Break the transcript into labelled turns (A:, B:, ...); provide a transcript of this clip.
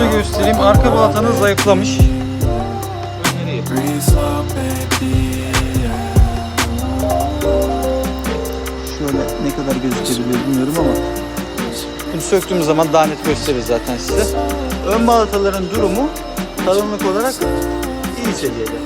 A: Şöyle göstereyim. Arka balatanız zayıflamış. Şöyle ne kadar gözükebilir bilmiyorum ama bunu söktüğümüz zaman daha net gösterir zaten size. Ön balataların durumu kalınlık olarak iyi seviyede.